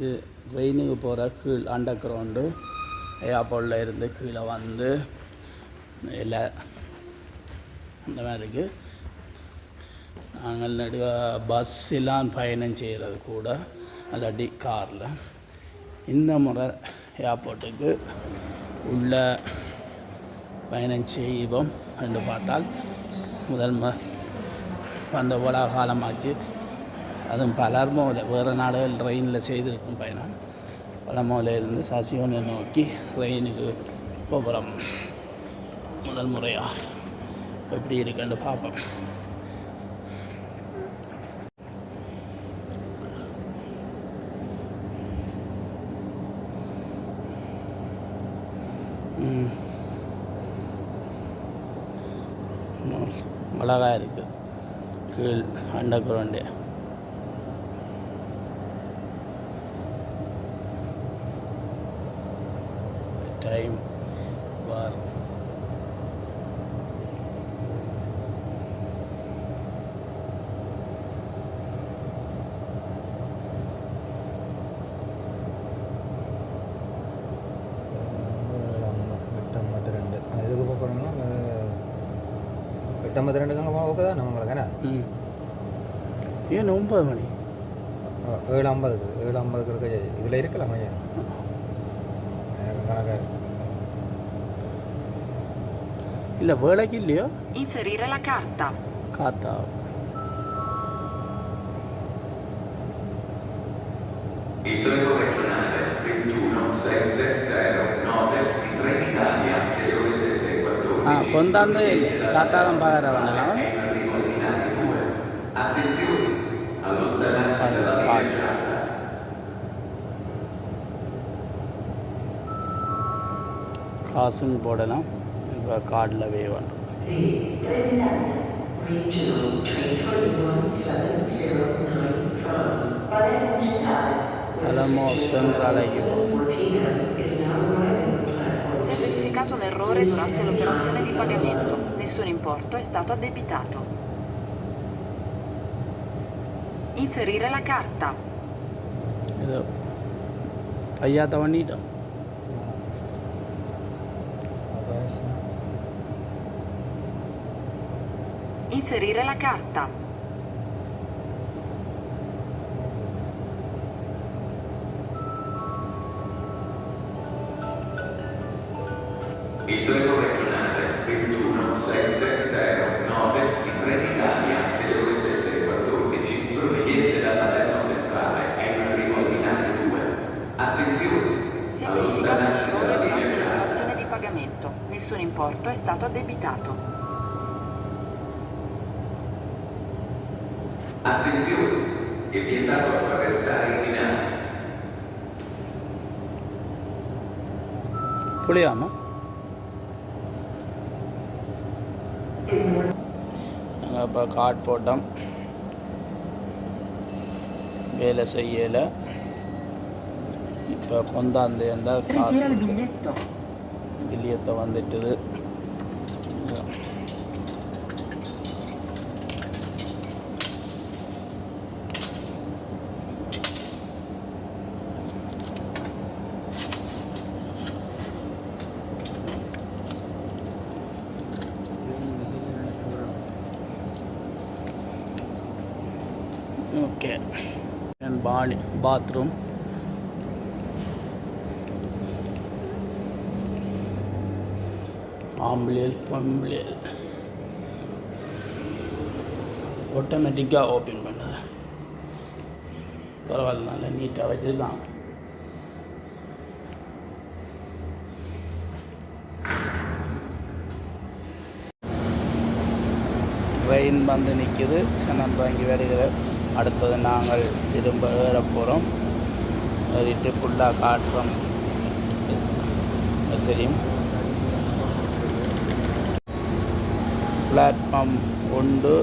இது ட்ரெயினுக்கு போகிற கீழ் அண்டர் கிரவுண்டு ஏர்போர்ட்டில் இருந்து கீழே வந்து இல்லை அந்த மாதிரி இருக்குது நாங்கள் நடுவ பஸ்ஸெல்லாம் பயணம் செய்கிறது கூட அல்லாட்டி காரில் இந்த முறை ஏர்போர்ட்டுக்கு உள்ள பயணம் செய்வோம் என்று பார்த்தால் முதல் வந்த உலக காலமாச்சு. அதுவும் பலர்மோவில் வேறு நாடுகள் ட்ரெயினில் செய்திருக்கும் பயணம் பலமோவில் இருந்து சசியோனை நோக்கி ட்ரெயினுக்கு போகிறோம் முதல் முறையாக எப்படி இருக்குன்னு பார்ப்போம் ம். இருக்குது கீழ் அண்டர் கிரவுண்டு டைம் வார் எட்டம்பத்தி ரெண்டுக்கு அங்கே ஓகே தான் நம்மளுக்கு என்ன ஏன் ஒன்பது மணி ஏழு ஐம்பதுக்கு ஏழு ஐம்பதுக்கு எடுக்க இதில் இருக்கலாம் ஐயா கணக்காக இருக்கு. இல்லை வேலைக்கு இல்லையோ Inserire la carta. காத்தா Il treno regionale 21709 di Trenitalia delle ore 7.14 ஆ கொண்டாந்து காத்தாலம் பார்க்குற வந்தலாம் è in arrivo al binario 2. Attenzione, allontanarsi dalla via Centrale che- Cortina is now arriving on platform Si è verificato un errore durante l'operazione di pagamento. Nessun importo è stato addebitato. Inserire la carta. ஏதோ பையாத்த பண்ணிட்டோம் Inserire la carta. Il treno regionale 21709 di Trenitalia delle ore 7.14 proveniente da Palermo Centrale è in arrivo al binario 2. Attenzione, via durante gialla. l'operazione di pagamento. Nessun importo è stato addebitato. Attenzione, è vietato attraversare il binario. புளியாமா நாங்கள் இப்போ card போட்டோம் வேலை செய்யலை இப்போ கொண்டாந்து இருந்தால் காசு. பில்லியத்தை வந்துட்டுது ஓகே. என் பாணி பாத்ரூம் ஆம்பளியல் பொம்பளியல். ஆட்டோமேட்டிக்காக ஓப்பன் பண்ணுது பரவாயில்ல நல்லா நீட்டாக வச்சுருக்காங்க ட்ரெயின் வந்து நிற்கிது சனம் வாங்கி வருகிற அடுத்தது நாங்கள் திரும்ப ஏற போகிறோம் ஏறிட்டு ஃபுல்லாக காட்டுறோம் தெரியும். பிளாட்ஃபார்ம் ஒன்று.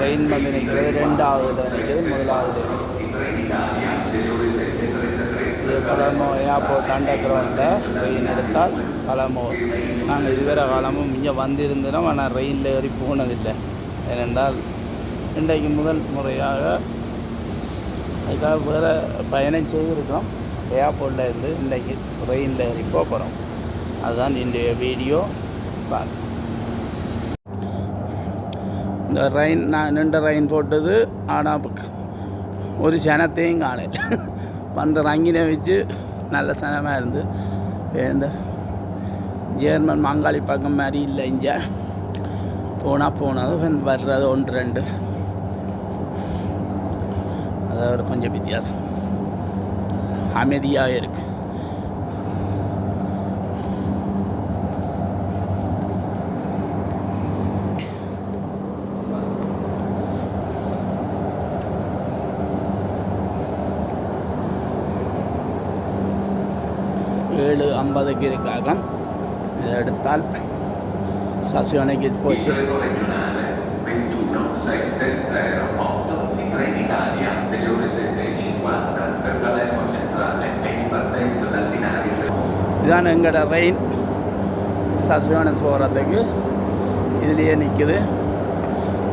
ரெயின் வந்து நிற்கிறது. ரெண்டாவதுல நிற்கிறது. முதலாவது பழமோ di Trenitalia delle ore 7.33 இது பலமோ ஏர்போர்ட் அண்டர் கிரவுண்டில் ரெயின் எடுத்தால் பழமோ நாங்கள் இதுவரை காலமும் இங்கே வந்திருந்தோம். ஆனால் ரெயினில் ஏறி போனதில்லை. ஏனென்றால் இன்றைக்கு முதல் முறையாக அதுக்காக வேறு பயணம் செய்திருக்கோம் ஏர்போர்ட்டில் இருந்து இன்றைக்கு ட்ரெயினில் ஏறி போகிறோம் அதுதான் இன்றைய வீடியோ. பார்க்க இந்த ரெயின் நான் நின்ற ரெயின் போட்டது ஆனால் ஒரு சனத்தையும் காணல. பந்த ரங்கினை வச்சு நல்ல சனமாக இருந்து. இந்த ஜேர்மன் மாங்காளி பக்கம் மாதிரி இல்லை இங்கே. போனால் போனது வர்றது ஒன்று ரெண்டு. அதோட கொஞ்சம் வித்தியாசம். அமைதியாக இருக்கு. ஏழு ஐம்பதுக்கு இருக்காக இதை எடுத்தால் சசிவனைக்கு போச்சு regionale 21708 di Trenitalia delle ore 7.50 per Palermo Centrale e in partenza dal binario இதுதான் எங்களோட ரெயின் சசிவனஸ் போகிறதுக்கு இதுலேயே நிற்குது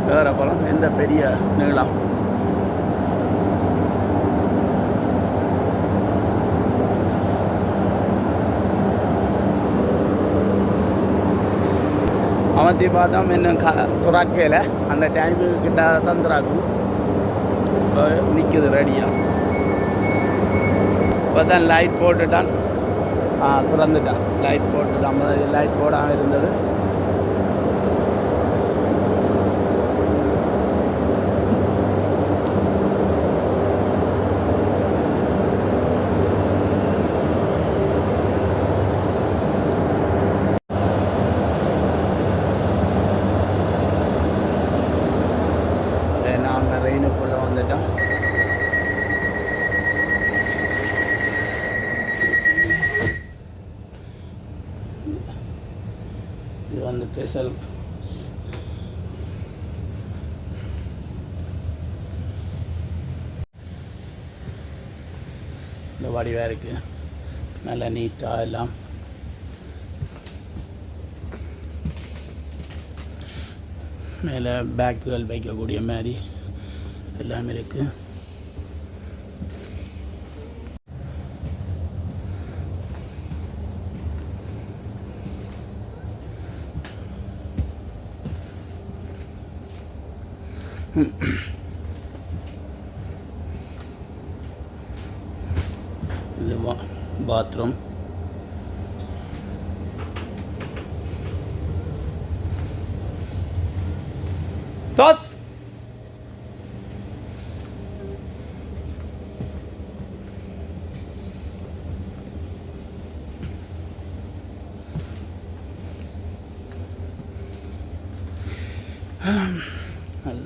வேறு பழம் எந்த பெரிய நீளம் அவத்தி பார்த்தோம் இன்னும் க துறக்கையில் அந்த டைமு கிட்ட தான் துறாக்கும் நிற்குது ரெடியாக இப்போ தான் லைட் போட்டுட்டான். ஆ திறந்துட்டான் லைட் போட்டுட்டான் முதல்ல லைட் போடாமல் இருந்தது நாங்கள் ரெயினுக்குள்ளே வந்துட்டோம் இது செல்ஃப் இந்த வடிவாக இருக்குது நல்லா நீட்டாக எல்லாம். மேலே பேக்குகள் வைக்கக்கூடிய மாதிரி எல்லாமே இருக்குது இது வா பாத்ரூம் தோஸ் நல்ல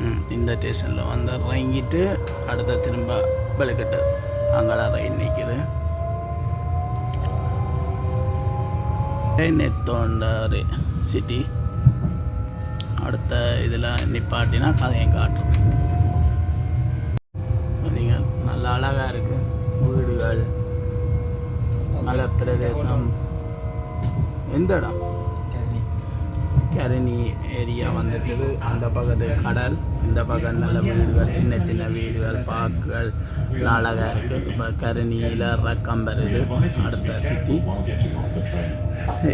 ம், இந்த ஸ்டேஷனில் வந்து இறங்கிட்டு அடுத்த திரும்ப வெளிக்கட்டு. அங்கெல்லாம் ரயில் நிற்கிது நெத்தோண்டாரு சிட்டி அடுத்த இதில் நிப்பாட்டினா கதையும் காட்டும். நீங்கள் நல்ல அழகாக இருக்குது வீடுகள் மலை பிரதேசம் எந்த இடம்? கரணி ஏரியா வந்துட்டுது அந்த பக்கத்து கடல் இந்த பக்கம் நல்ல வீடுகள் சின்ன சின்ன வீடுகள் பார்க்குகள் அழகாக இருக்குது இப்போ கரணியில் ரக்கம் வருது. அடுத்த சிட்டி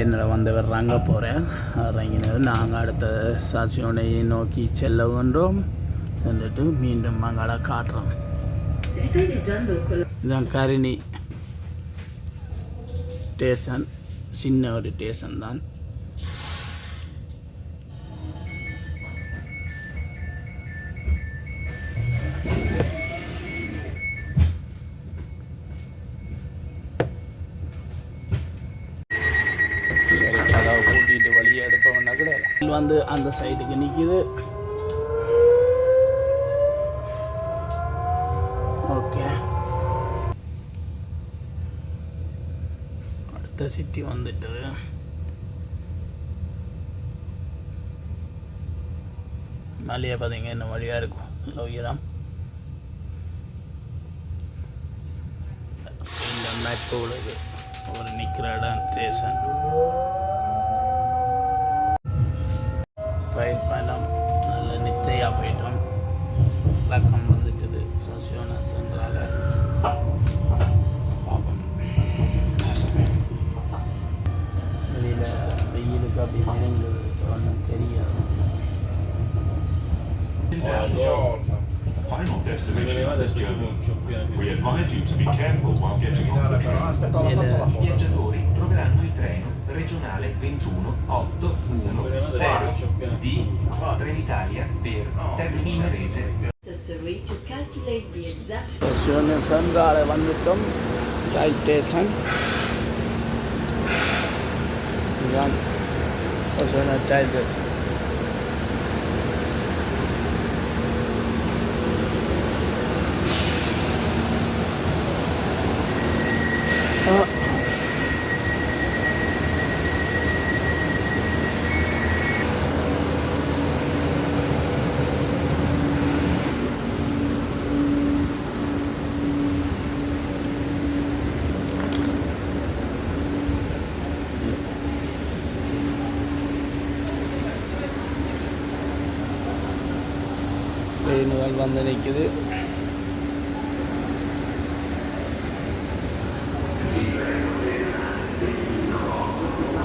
என்னோட வந்தவர் ரங்க போகிறேன் இறங்கினது நாங்கள் அடுத்த சாட்சியோனையை நோக்கி செல்லவுன்றோம் சென்றுட்டு மீண்டும் மங்கள காட்டுறோம். இதுதான் கரிணி. ஸ்டேஷன். சின்ன ஒரு ஸ்டேஷன் தான். வந்து அந்த சைடுக்கு நிற்கிது ஓகே. அடுத்த சிட்டி வந்துட்டது மலையை பார்த்தீங்க என்ன வழியாக இருக்கும். நல்ல உயரம். இந்த மேப் உள்ளது ஒரு நிற்கிற இடம் ஸ்டேஷன் ரயில் நல்ல நித்தையாக போயிட்டோம். ரக்கம் வந்துட்டுது. சசியோனா பார்ப்போம் வெளியில் வெயிலுக்கு அப்படி மினுங்குது ஒன்றும் தெரியாது. while getting off the train. I viaggiatori troveranno il treno regionale 21 8 1 0 di Trenitalia per Termini Rete necessary to calculate the exact சசியோனா சென்றால வந்துட்டோம் ரைட் ஸ்டேஷன் இதுதான் சசியோனா டைகர்ஸ் ட்ரெயினுகள் வந்து நிற்குது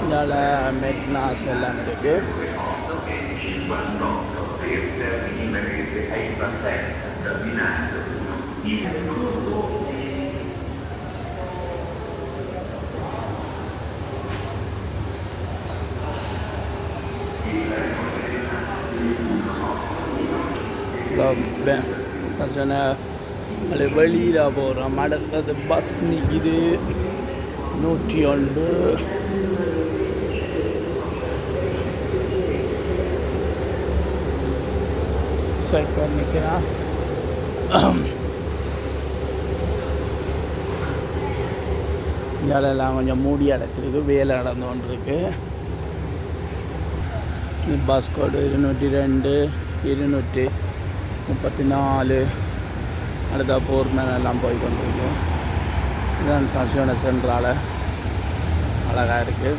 இதால் மெட்னாஸ் எல்லாம் இருக்குது பிரச்சனை அது வெளியில் போகிறோம் அடுத்தது பஸ் நிற்கிது நூற்றி ஒன்று சைக்கிள் நிற்கிறான் இதெல்லாம் கொஞ்சம் மூடி அடைச்சிருக்கு வேலை நடந்து கொண்டிருக்கு பஸ் கோடு இருநூற்றி ரெண்டு இருநூற்றி முப்பத்தி நாலு அடுத்த போர் மேலே எல்லாம் போய் கொண்டிருக்கோம் இதுதான் சசியோட சென்றால அழகாக இருக்குது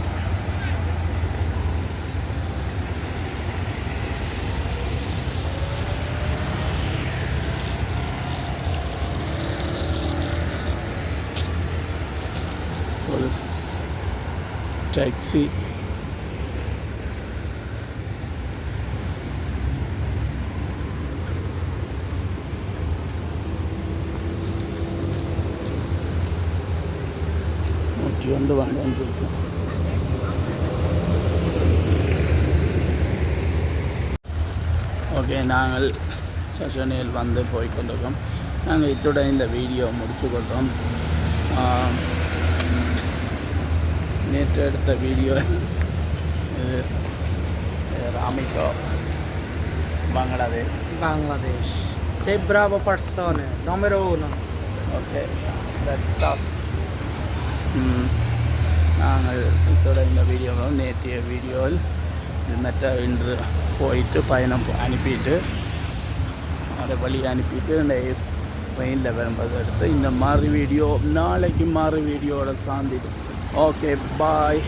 ஒரு டாக்ஸி. நூற்றி ஒன்று வந்துருக்கு. ஓகே நாங்கள் செஷனில் வந்து போய் கொண்டிருக்கோம். நாங்கள் இத்துடன் இந்த வீடியோ முடிச்சு கொள்கிறோம் ஆம், நேற்று எடுத்த வீடியோ இது ராமிகோ Bangladesh. Bangladesh. Sei bravo persone, numero uno. Okay நாங்கள் தொடர்ந்த வீடியோவும் நேற்றைய வீடியோவில் மெட்ட இன்று போயிட்டு பயணம் அனுப்பிட்டு அதை வழி அனுப்பிட்டு இந்த ட்ரெயினில் வரும்போது எடுத்து இந்த மாதிரி வீடியோ நாளைக்கு மாறு வீடியோட சாந்திடும் ஓகே பாய்